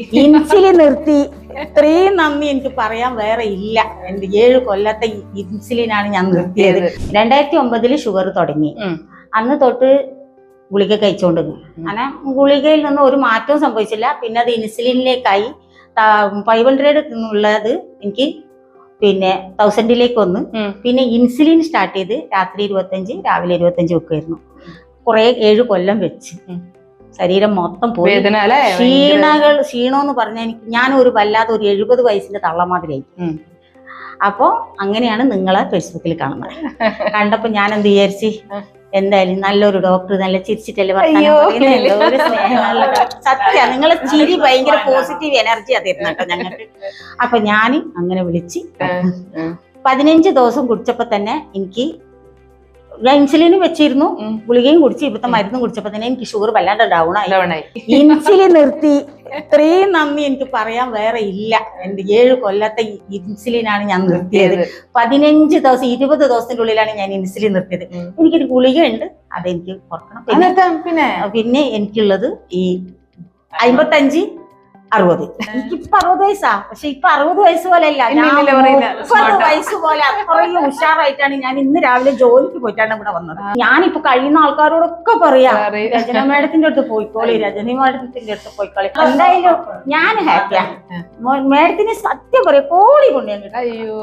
Insulin നിർത്തി. ഇത്രയും നന്ദി എനിക്ക് പറയാൻ വേറെ ഇല്ല. എന്റെ ഏഴ് കൊല്ലത്തെ ഇൻസുലിനാണ് ഞാൻ നിർത്തിയത്. രണ്ടായിരത്തി ഒമ്പതിൽ ഷുഗർ തുടങ്ങി. അന്ന് തൊട്ട് ഗുളിക കഴിച്ചുകൊണ്ട് അങ്ങനെ ഗുളികയിൽ നിന്ന് ഒരു മാറ്റവും സംഭവിച്ചില്ല. പിന്നെ അത് ഇൻസുലിനിലേക്കായി ഫൈവ് ഹൺഡ്രഡ് ഉള്ളത് എനിക്ക് പിന്നെ തൗസൻഡിലേക്ക് വന്ന്. പിന്നെ ഇൻസുലിൻ സ്റ്റാർട്ട് ചെയ്ത് രാത്രി ഇരുപത്തഞ്ച് രാവിലെ ഇരുപത്തഞ്ച് വെക്കുമായിരുന്നു കുറെ ഏഴ് കൊല്ലം വെച്ച്. ശരീരം മൊത്തം പോയി ക്ഷീണകൾ ക്ഷീണമെന്ന് പറഞ്ഞാൽ എനിക്ക് ഞാൻ ഒരു വല്ലാതെ ഒരു എഴുപത് വയസ്സിന്റെ തള്ളമാതിരിയായി ഉം. അപ്പോ അങ്ങനെയാണ് നിങ്ങളെ ഫേസ്ബുക്കിൽ കാണുന്നത്. കണ്ടപ്പോ ഞാൻ എന്ത് വിചാരിച്ച്? എന്തായാലും നല്ലൊരു ഡോക്ടർ നല്ല ചിരിച്ചിട്ടല്ലേ സത്യ നിങ്ങളെ ചിരി ഭയങ്കര പോസിറ്റീവ് എനർജി തരുന്ന കേട്ടോ ഞങ്ങൾക്ക്. അപ്പൊ ഞാൻ അങ്ങനെ വിളിച്ച്. പതിനഞ്ച് ദിവസം കുടിച്ചപ്പോ തന്നെ എനിക്ക് ഇൻസുലിനും വെച്ചിരുന്നു. ഗുളികയും കുടിച്ച് ഇപ്പത്തെ മരുന്നും കുടിച്ചപ്പോ തന്നെ എനിക്ക് ഷുഗർ വല്ലാണ്ട് ഡൗൺ ആയി. ഇൻസുലിൻ നിർത്തി. ഇത്രയും നന്ദി എനിക്ക് പറയാൻ വേറെ ഇല്ല. എന്റെ ഏഴ് കൊല്ലത്തെ ഇൻസുലിനാണ് ഞാൻ നിർത്തിയത്. പതിനഞ്ച് ദിവസം ഇരുപത് ദിവസത്തിന്റെ ഉള്ളിലാണ് ഞാൻ ഇൻസുലിൻ നിർത്തിയത്. എനിക്കൊരു ഗുളിക ഉണ്ട് അതെനിക്ക് കുറക്കണം. പിന്നെ പിന്നെ? പിന്നെ എനിക്കുള്ളത് ഈ അമ്പത്തഞ്ച് അറുപത്. എനിക്കിപ്പൊ അറുപത് വയസ്സാ. പക്ഷെ ഇപ്പൊ അറുപത് വയസ്സ് പോലെ അല്ല വയസ്സ് പോലെ അത്രയും ഉഷാറായിട്ടാണ് ഞാൻ ഇന്ന് രാവിലെ ജോലിക്ക് പോയിട്ടാണ് ഇവിടെ വന്നത്. ഞാനിപ്പോ കഴിയുന്ന ആൾക്കാരോടൊക്കെ പറയാ പറയ്. രചന മേഡത്തിന്റെ അടുത്ത് പോയിക്കോളി രജനി മേഡത്തിന്റെ അടുത്ത് പോയിക്കോളി. എന്തായാലും ഞാൻ ഹാപ്പിയാ മേഡത്തിന് സത്യം പറയാം കോളി കൊണ്ടുവന്നിട്ട് അയ്യോ.